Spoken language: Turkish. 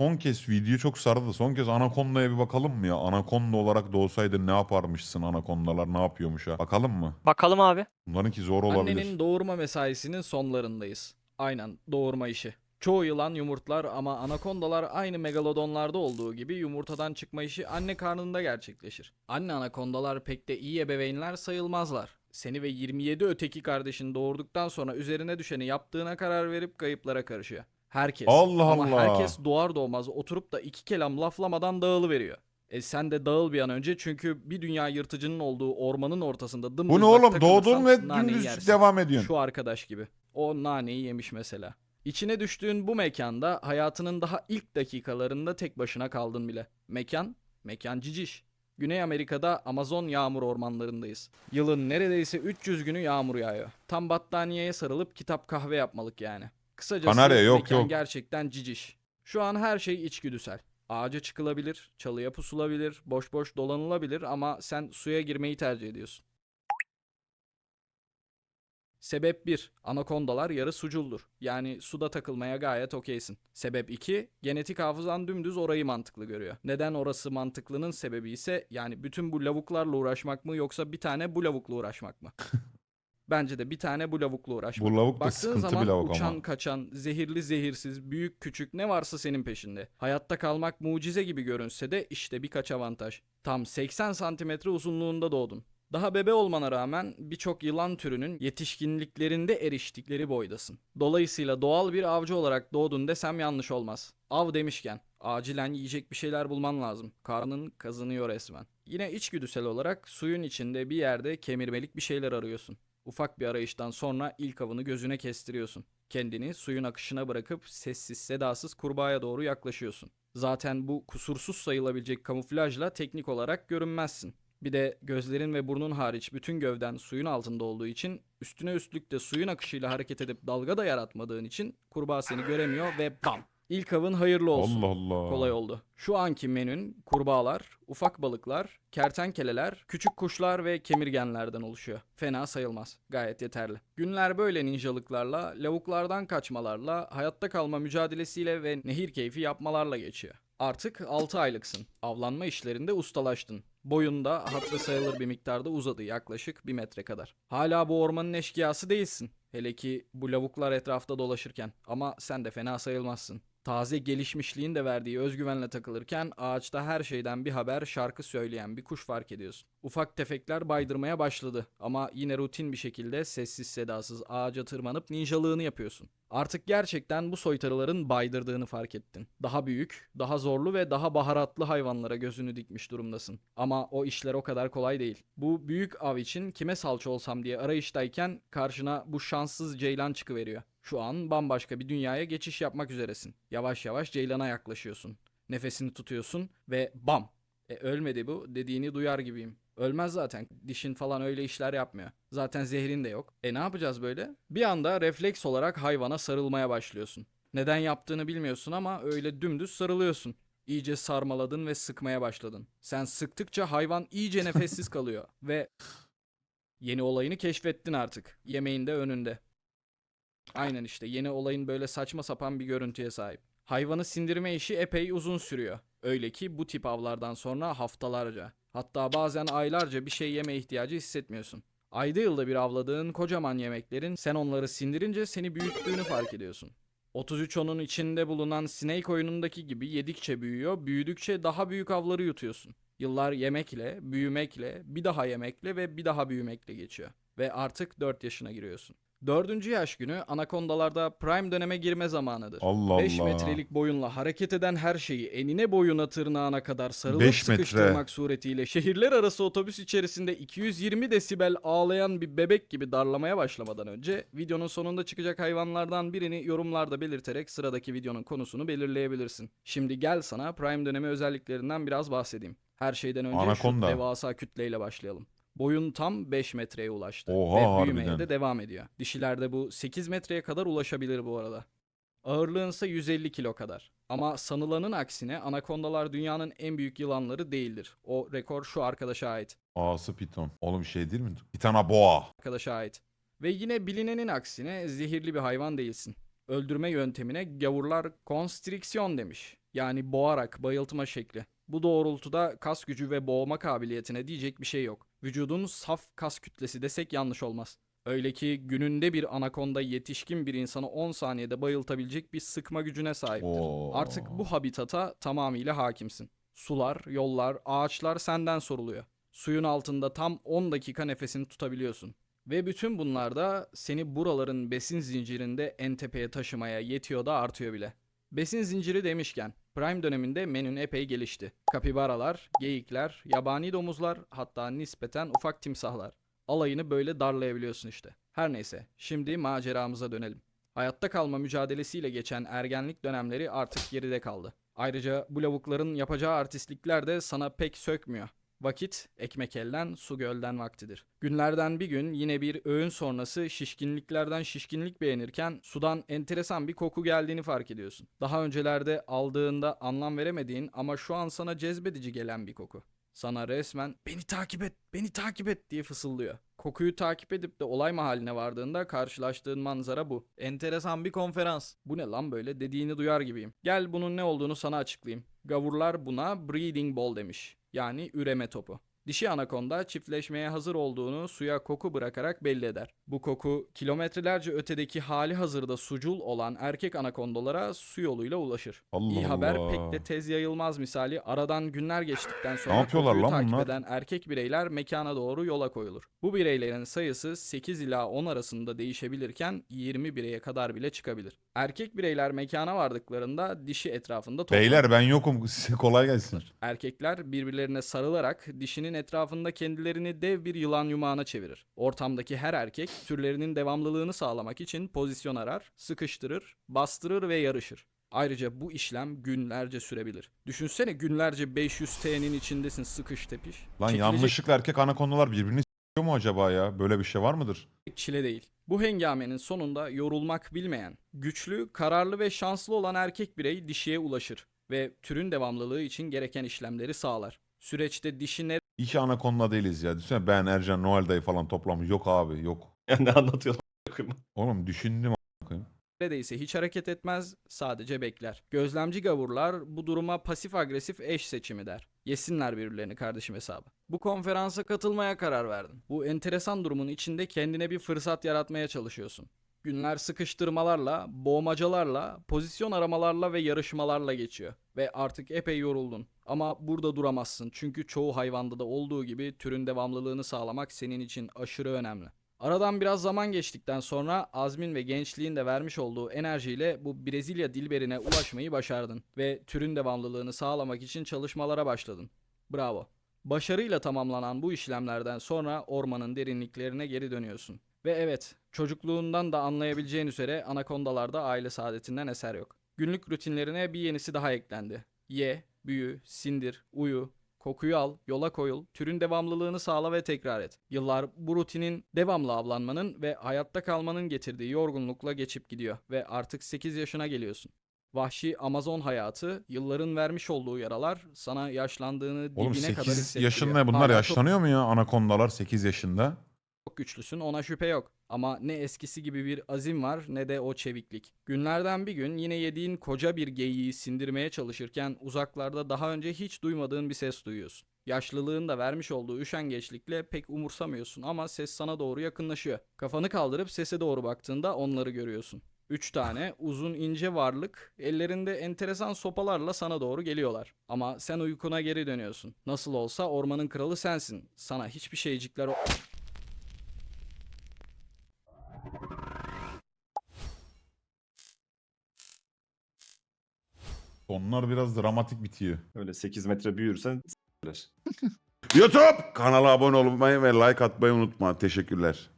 Son kez video çok sardı. Son kez Anaconda'ya bir bakalım mı ya? Anaconda olarak doğsaydın ne yaparmışsın Anacondalar ne yapıyormuş ha? Bakalım mı? Bakalım abi. Bunlarınki zor olabilir. Annenin doğurma mesaisinin sonlarındayız. Aynen doğurma işi. Çoğu yılan yumurtlar ama anakondalar aynı megalodonlarda olduğu gibi yumurtadan çıkma işi anne karnında gerçekleşir. Anne anakondalar pek de iyi ebeveynler sayılmazlar. Seni ve 27 öteki kardeşin doğurduktan sonra üzerine düşeni yaptığına karar verip kayıplara karışıyor. Herkes. Allah ama Allah. herkes doğar doğmaz oturup da iki kelam laflamadan dağılıveriyor. E sen de dağıl bir an önce çünkü bir dünya yırtıcının olduğu ormanın ortasında dımdız Bu ne oğlum? Doğdun ve dümdüz devam ediyorsun. Şu arkadaş gibi. O naneyi yemiş mesela. İçine düştüğün bu mekanda hayatının daha ilk dakikalarında tek başına kaldın bile. Mekan, mekan ciciş. Güney Amerika'da Amazon yağmur ormanlarındayız. Yılın neredeyse 300 günü yağmur yağıyor. Tam battaniyeye sarılıp kitap kahve yapmalık yani. Kısacası Kanarya yok, mekan yok. gerçekten ciciş. Şu an her şey içgüdüsel. Ağaca çıkılabilir, çalıya pusulabilir, boş boş dolanılabilir ama sen suya girmeyi tercih ediyorsun. Sebep 1. Anakondalar yarı suculdur. Yani suda takılmaya gayet okeysin. Sebep 2. Genetik hafızan dümdüz orayı mantıklı görüyor. Neden orası mantıklının sebebi ise yani bütün bu lavuklarla uğraşmak mı yoksa bir tane bu lavukla uğraşmak mı? Bence de bir tane bu lavukla uğraşmak. Bu lavuk da Baktığın sıkıntı zaman bir lavuk uçan, ama. kaçan, zehirli zehirsiz, büyük küçük ne varsa senin peşinde. Hayatta kalmak mucize gibi görünse de işte birkaç avantaj. Tam 80 santimetre uzunluğunda doğdun. Daha bebe olmana rağmen birçok yılan türünün yetişkinliklerinde eriştikleri boydasın. Dolayısıyla doğal bir avcı olarak doğdun desem yanlış olmaz. Av demişken acilen yiyecek bir şeyler bulman lazım. Karnın kazınıyor resmen. Yine içgüdüsel olarak suyun içinde bir yerde kemirmelik bir şeyler arıyorsun. Ufak bir arayıştan sonra ilk avını gözüne kestiriyorsun. Kendini suyun akışına bırakıp sessiz sedasız kurbağaya doğru yaklaşıyorsun. Zaten bu kusursuz sayılabilecek kamuflajla teknik olarak görünmezsin. Bir de gözlerin ve burnun hariç bütün gövden suyun altında olduğu için üstüne üstlük de suyun akışıyla hareket edip dalga da yaratmadığın için kurbağa seni göremiyor ve bam! İlk avın hayırlı olsun. Allah Allah. Kolay oldu. Şu anki menün kurbağalar, ufak balıklar, kertenkeleler, küçük kuşlar ve kemirgenlerden oluşuyor. Fena sayılmaz. Gayet yeterli. Günler böyle ninjalıklarla, lavuklardan kaçmalarla, hayatta kalma mücadelesiyle ve nehir keyfi yapmalarla geçiyor. Artık 6 aylıksın. Avlanma işlerinde ustalaştın. Boyunda hatırı sayılır bir miktarda uzadı yaklaşık bir metre kadar. Hala bu ormanın eşkıyası değilsin. Hele ki bu lavuklar etrafta dolaşırken. Ama sen de fena sayılmazsın. Taze gelişmişliğin de verdiği özgüvenle takılırken ağaçta her şeyden bir haber şarkı söyleyen bir kuş fark ediyorsun. Ufak tefekler baydırmaya başladı ama yine rutin bir şekilde sessiz sedasız ağaca tırmanıp ninjalığını yapıyorsun. Artık gerçekten bu soytarıların baydırdığını fark ettin. Daha büyük, daha zorlu ve daha baharatlı hayvanlara gözünü dikmiş durumdasın. Ama o işler o kadar kolay değil. Bu büyük av için kime salça olsam diye arayıştayken karşına bu şanssız ceylan çıkıveriyor. Şu an bambaşka bir dünyaya geçiş yapmak üzeresin. Yavaş yavaş ceylana yaklaşıyorsun. Nefesini tutuyorsun ve bam! E ölmedi bu dediğini duyar gibiyim. Ölmez zaten. Dişin falan öyle işler yapmıyor. Zaten zehrin de yok. E ne yapacağız böyle? Bir anda refleks olarak hayvana sarılmaya başlıyorsun. Neden yaptığını bilmiyorsun ama öyle dümdüz sarılıyorsun. İyice sarmaladın ve sıkmaya başladın. Sen sıktıkça hayvan iyice nefessiz kalıyor ve yeni olayını keşfettin artık. Yemeğin de önünde. Aynen işte yeni olayın böyle saçma sapan bir görüntüye sahip. Hayvanı sindirme işi epey uzun sürüyor. Öyle ki bu tip avlardan sonra haftalarca, hatta bazen aylarca bir şey yeme ihtiyacı hissetmiyorsun. Ayda yılda bir avladığın kocaman yemeklerin sen onları sindirince seni büyüttüğünü fark ediyorsun. 33 onun içinde bulunan Snake oyunundaki gibi yedikçe büyüyor, büyüdükçe daha büyük avları yutuyorsun. Yıllar yemekle, büyümekle, bir daha yemekle ve bir daha büyümekle geçiyor. Ve artık 4 yaşına giriyorsun. Dördüncü yaş günü anakondalarda prime döneme girme zamanıdır. Allah 5 Allah. metrelik boyunla hareket eden her şeyi enine boyuna tırnağına kadar sarılıp Beş metre. sıkıştırmak suretiyle şehirler arası otobüs içerisinde 220 desibel ağlayan bir bebek gibi darlamaya başlamadan önce videonun sonunda çıkacak hayvanlardan birini yorumlarda belirterek sıradaki videonun konusunu belirleyebilirsin. Şimdi gel sana prime dönemi özelliklerinden biraz bahsedeyim. Her şeyden önce Anakonda. şu devasa kütleyle başlayalım. Boyun tam 5 metreye ulaştı Oha, ve büyümeye harbiden. de devam ediyor. Dişilerde bu 8 metreye kadar ulaşabilir bu arada. Ağırlığın ise 150 kilo kadar. Ama sanılanın aksine anakondalar dünyanın en büyük yılanları değildir. O rekor şu arkadaşa ait. Ağası piton. Oğlum şey değil mi? Pitana boğa. Arkadaşa ait. Ve yine bilinenin aksine zehirli bir hayvan değilsin. Öldürme yöntemine gavurlar konstriksiyon demiş. Yani boğarak bayıltma şekli. Bu doğrultuda kas gücü ve boğma kabiliyetine diyecek bir şey yok. Vücudun saf kas kütlesi desek yanlış olmaz. Öyle ki gününde bir anakonda yetişkin bir insanı 10 saniyede bayıltabilecek bir sıkma gücüne sahiptir. Oo. Artık bu habitata tamamıyla hakimsin. Sular, yollar, ağaçlar senden soruluyor. Suyun altında tam 10 dakika nefesini tutabiliyorsun. Ve bütün bunlar da seni buraların besin zincirinde en tepeye taşımaya yetiyor da artıyor bile. Besin zinciri demişken, Prime döneminde menün epey gelişti. Kapibaralar, geyikler, yabani domuzlar, hatta nispeten ufak timsahlar. Alayını böyle darlayabiliyorsun işte. Her neyse, şimdi maceramıza dönelim. Hayatta kalma mücadelesiyle geçen ergenlik dönemleri artık geride kaldı. Ayrıca bu lavukların yapacağı artistlikler de sana pek sökmüyor. Vakit ekmek elden, su gölden vaktidir. Günlerden bir gün yine bir öğün sonrası şişkinliklerden şişkinlik beğenirken sudan enteresan bir koku geldiğini fark ediyorsun. Daha öncelerde aldığında anlam veremediğin ama şu an sana cezbedici gelen bir koku. Sana resmen beni takip et, beni takip et diye fısıldıyor. Kokuyu takip edip de olay mahalline vardığında karşılaştığın manzara bu. Enteresan bir konferans. Bu ne lan böyle dediğini duyar gibiyim. Gel bunun ne olduğunu sana açıklayayım. Gavurlar buna breeding ball demiş. Yani üreme topu. Dişi anakonda çiftleşmeye hazır olduğunu suya koku bırakarak belli eder. Bu koku kilometrelerce ötedeki hali hazırda sucul olan erkek anakondalara su yoluyla ulaşır. Allah İyi haber Allah. pek de tez yayılmaz misali aradan günler geçtikten sonra yapıyorlar kokuyu lan takip bunlar? eden erkek bireyler mekana doğru yola koyulur. Bu bireylerin sayısı 8 ila 10 arasında değişebilirken 20 bireye kadar bile çıkabilir. Erkek bireyler mekana vardıklarında dişi etrafında toplanır. Beyler ben yokum. Size kolay gelsin. Erkekler birbirlerine sarılarak dişinin etrafında kendilerini dev bir yılan yumağına çevirir. Ortamdaki her erkek türlerinin devamlılığını sağlamak için pozisyon arar, sıkıştırır, bastırır ve yarışır. Ayrıca bu işlem günlerce sürebilir. Düşünsene günlerce 500 T'nin içindesin sıkış tepiş. Lan Çekilecek yanlışlıkla erkek anakondalar birbirini s***yo mu acaba ya? Böyle bir şey var mıdır? çile değil. Bu hengamenin sonunda yorulmak bilmeyen, güçlü, kararlı ve şanslı olan erkek birey dişiye ulaşır ve türün devamlılığı için gereken işlemleri sağlar. Süreçte dişi İki anakonda değiliz ya. Düşünsene ben Ercan Noel dayı falan toplamış. Yok abi yok. Ya ne anlatıyorsun? Oğlum düşündüm a**ına koyayım. neredeyse hiç hareket etmez, sadece bekler. Gözlemci gavurlar bu duruma pasif agresif eş seçimi der. Yesinler birbirlerini kardeşim hesabı. Bu konferansa katılmaya karar verdin. Bu enteresan durumun içinde kendine bir fırsat yaratmaya çalışıyorsun. Günler sıkıştırmalarla, boğmacalarla, pozisyon aramalarla ve yarışmalarla geçiyor. Ve artık epey yoruldun. Ama burada duramazsın çünkü çoğu hayvanda da olduğu gibi türün devamlılığını sağlamak senin için aşırı önemli. Aradan biraz zaman geçtikten sonra azmin ve gençliğin de vermiş olduğu enerjiyle bu Brezilya dilberine ulaşmayı başardın ve türün devamlılığını sağlamak için çalışmalara başladın. Bravo. Başarıyla tamamlanan bu işlemlerden sonra ormanın derinliklerine geri dönüyorsun. Ve evet, çocukluğundan da anlayabileceğin üzere anakondalarda aile saadetinden eser yok. Günlük rutinlerine bir yenisi daha eklendi. Ye, büyü, sindir, uyu, Kokuyu al, yola koyul, türün devamlılığını sağla ve tekrar et. Yıllar bu rutinin devamlı avlanmanın ve hayatta kalmanın getirdiği yorgunlukla geçip gidiyor ve artık 8 yaşına geliyorsun. Vahşi Amazon hayatı, yılların vermiş olduğu yaralar sana yaşlandığını dibine Oğlum kadar 8 hissettiriyor. yaşında bunlar çok- yaşlanıyor mu ya anakondalar 8 yaşında? Çok güçlüsün ona şüphe yok. Ama ne eskisi gibi bir azim var ne de o çeviklik. Günlerden bir gün yine yediğin koca bir geyiği sindirmeye çalışırken uzaklarda daha önce hiç duymadığın bir ses duyuyorsun. Yaşlılığın da vermiş olduğu üşengeçlikle pek umursamıyorsun ama ses sana doğru yakınlaşıyor. Kafanı kaldırıp sese doğru baktığında onları görüyorsun. Üç tane uzun ince varlık ellerinde enteresan sopalarla sana doğru geliyorlar. Ama sen uykuna geri dönüyorsun. Nasıl olsa ormanın kralı sensin. Sana hiçbir şeycikler o- Onlar biraz dramatik bitiyor. Öyle 8 metre büyürsen s**ler. YouTube kanala abone olmayı ve like atmayı unutma. Teşekkürler.